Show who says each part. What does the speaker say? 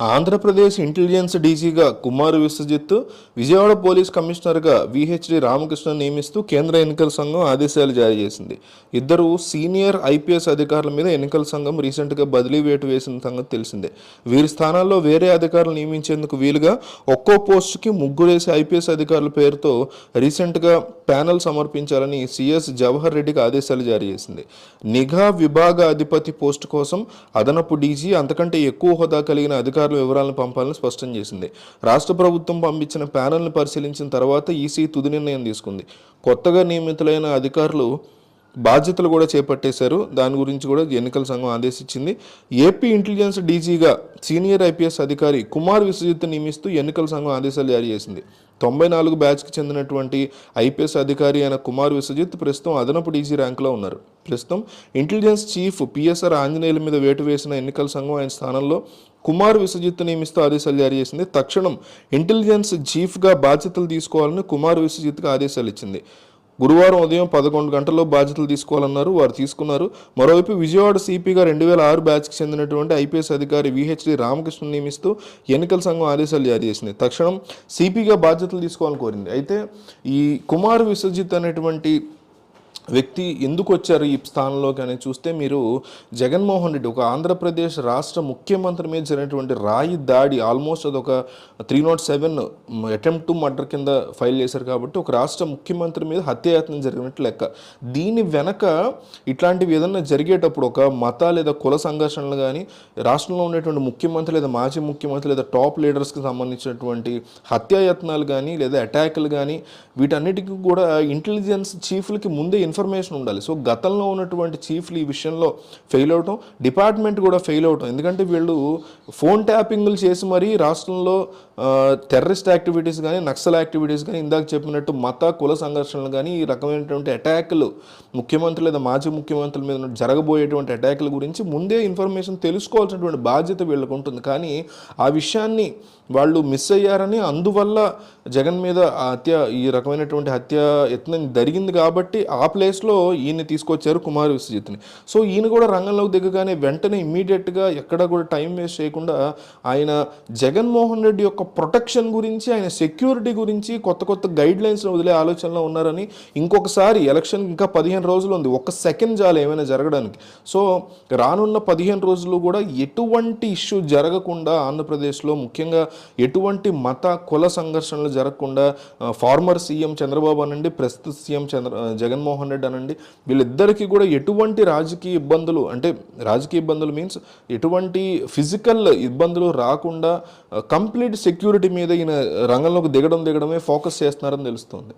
Speaker 1: Andhra Pradesh intelligence డీజీగా Kumar Vishwajit Vijayawada police కమిషనర్గా విహెచ్డి రామకృష్ణ నియమిస్తూ కేంద్ర ఎన్నికల సంఘం ఆదేశాలు జారీ చేసింది. ఇద్దరు సీనియర్ ఐపీఎస్ అధికారుల మీద ఎన్నికల సంఘం రీసెంట్గా బదిలీ వేటు వేసిన సంగతి తెలిసిందే. వీరి స్థానాల్లో వేరే అధికారులు నియమించేందుకు వీలుగా ఒక్కో పోస్టుకి ముగ్గురేసి ఐపీఎస్ అధికారుల పేరుతో రీసెంట్గా ప్యానెల్ సమర్పించాలని సిఎస్ జవహర్ రెడ్డికి ఆదేశాలు జారీ చేసింది. నిఘా విభాగ అధిపతి పోస్టు కోసం అదనపు డీజీ అంతకంటే ఎక్కువ హోదా కలిగిన అధికారులు వివరాలను పంపాలని స్పష్టం చేసింది. రాష్ట్ర ప్రభుత్వం పంపించిన ప్యానెల్ను పరిశీలించిన తర్వాత ఈసీ తుది నిర్ణయం తీసుకుంది. కొత్తగా నియమితులైన అధికారులు బాధ్యతలు కూడా చేపట్టేశారు. దాని గురించి కూడా ఎన్నికల సంఘం ఆదేశించింది. ఏపీ ఇంటెలిజెన్స్ డీజీగా సీనియర్ ఐపీఎస్ అధికారి కుమార్ విశ్వజిత్ నియమిస్తూ ఎన్నికల సంఘం ఆదేశాలు జారీ చేసింది. తొంభై నాలుగు బ్యాచ్కి చెందినటువంటి ఐపీఎస్ అధికారి అయిన కుమార్ విశ్వజిత్ ప్రస్తుతం అదనపు డీజీ ర్యాంకులో ఉన్నారు. ప్రస్తుతం ఇంటెలిజెన్స్ చీఫ్ పిఎస్ఆర్ ఆంజనేయుల మీద వేటు వేసిన ఎన్నికల సంఘం ఆయన స్థానంలో కుమార్ విశ్వజిత్ నియమిస్తూ ఆదేశాలు జారీ చేసింది. తక్షణం ఇంటెలిజెన్స్ చీఫ్గా బాధ్యతలు తీసుకోవాలని కుమార్ విశ్వజిత్కి ఆదేశాలు ఇచ్చింది. గురువారం ఉదయం పదకొండు గంటల్లో బాధ్యతలు తీసుకోవాలన్నారు. వారు తీసుకున్నారు. మరోవైపు విజయవాడ సిపిగా రెండు వేల ఆరు బ్యాచ్కి చెందినటువంటి ఐపీఎస్ అధికారి విహెచ్డి రామకృష్ణ నియమిస్తూ ఎన్నికల సంఘం ఆదేశాలు జారీ చేసింది. తక్షణం సిపిగా బాధ్యతలు తీసుకోవాలని కోరింది. అయితే ఈ కుమార్ విశ్వజిత్ అనేటువంటి వ్యక్తి ఎందుకు వచ్చారు ఈ స్థానంలోకి అని చూస్తే మీరు జగన్మోహన్ రెడ్డి ఒక ఆంధ్రప్రదేశ్ రాష్ట్ర ముఖ్యమంత్రి మీద జరిగినటువంటి రాయి దాడి ఆల్మోస్ట్ అదొక three nought seven attempt to murder కింద ఫైల్ చేశారు కాబట్టి ఒక రాష్ట్ర ముఖ్యమంత్రి మీద హత్యాయత్నం జరిగినట్టు లెక్క. దీని వెనక ఇట్లాంటివి ఏదన్నా జరిగేటప్పుడు ఒక మత లేదా కుల సంఘర్షణలు కానీ రాష్ట్రంలో ఉండేటువంటి ముఖ్యమంత్రి లేదా మాజీ ముఖ్యమంత్రి లేదా టాప్ లీడర్స్కి సంబంధించినటువంటి హత్యాయత్నాలు కానీ లేదా అటాక్లు కానీ వీటన్నిటికీ కూడా ఇంటెలిజెన్స్ చీఫ్లకి ముందే ఇన్ఫర్మేషన్ ఇన్ఫర్మేషన్ ఉండాలి. సో గతంలో ఉన్నటువంటి చీఫ్లు ఈ విషయంలో ఫెయిల్ అవటం డిపార్ట్మెంట్ కూడా ఫెయిల్ అవటం. ఎందుకంటే వీళ్ళు ఫోన్ ట్యాపింగ్లు చేసి మరీ రాష్ట్రంలో టెర్రరిస్ట్ యాక్టివిటీస్ కానీ నక్సల్ యాక్టివిటీస్ కానీ ఇందాక చెప్పినట్టు మత కుల సంఘర్షణలు కానీ ఈ రకమైనటువంటి అటాక్లు ముఖ్యమంత్రి లేదా మాజీ ముఖ్యమంత్రుల మీద జరగబోయేటువంటి అటాక్ల గురించి ముందే ఇన్ఫర్మేషన్ తెలుసుకోవాల్సినటువంటి బాధ్యత వీళ్ళకు ఉంటుంది. కానీ ఆ విషయాన్ని వాళ్ళు మిస్ అయ్యారని అందువల్ల జగన్ మీద హత్య ఈ రకమైనటువంటి హత్య యత్నం జరిగింది కాబట్టి ఆ ప్లేస్లో ఈయన తీసుకొచ్చారు కుమార్ విశ్వజిత్ని. సో ఈయన కూడా రంగంలోకి దిగగానే వెంటనే ఇమ్మీడియట్గా ఎక్కడ కూడా టైం వేస్ట్ చేయకుండా ఆయన జగన్మోహన్ రెడ్డి యొక్క ప్రొటెక్షన్ గురించి ఆయన సెక్యూరిటీ గురించి కొత్త కొత్త గైడ్ లైన్స్ వదిలే ఆలోచనలో ఉన్నారని ఇంకొకసారి ఎలక్షన్ ఇంకా పదిహేను రోజులు ఉంది. ఒక సెకండ్ చాలు ఏమైనా జరగడానికి. సో రానున్న పదిహేను రోజులు కూడా ఎటువంటి ఇష్యూ జరగకుండా ఆంధ్రప్రదేశ్లో ముఖ్యంగా ఎటువంటి మత కుల సంఘర్షణలు జరగకుండా ఫార్మర్ సీఎం చంద్రబాబు అనండి ప్రస్తుత సీఎం చంద్ర జగన్మోహన్ రెడ్డి అనండి. వీళ్ళిద్దరికీ కూడా ఎటువంటి రాజకీయ ఇబ్బందులు అంటే రాజకీయ ఇబ్బందులు మీన్స్ ఎటువంటి ఫిజికల్ ఇబ్బందులు రాకుండా uh, కంప్లీట్ సెక్యూరిటీ మీద ఈయన రంగంలోకి దిగడం దిగడమే ఫోకస్ చేస్తున్నారని తెలుస్తుంది.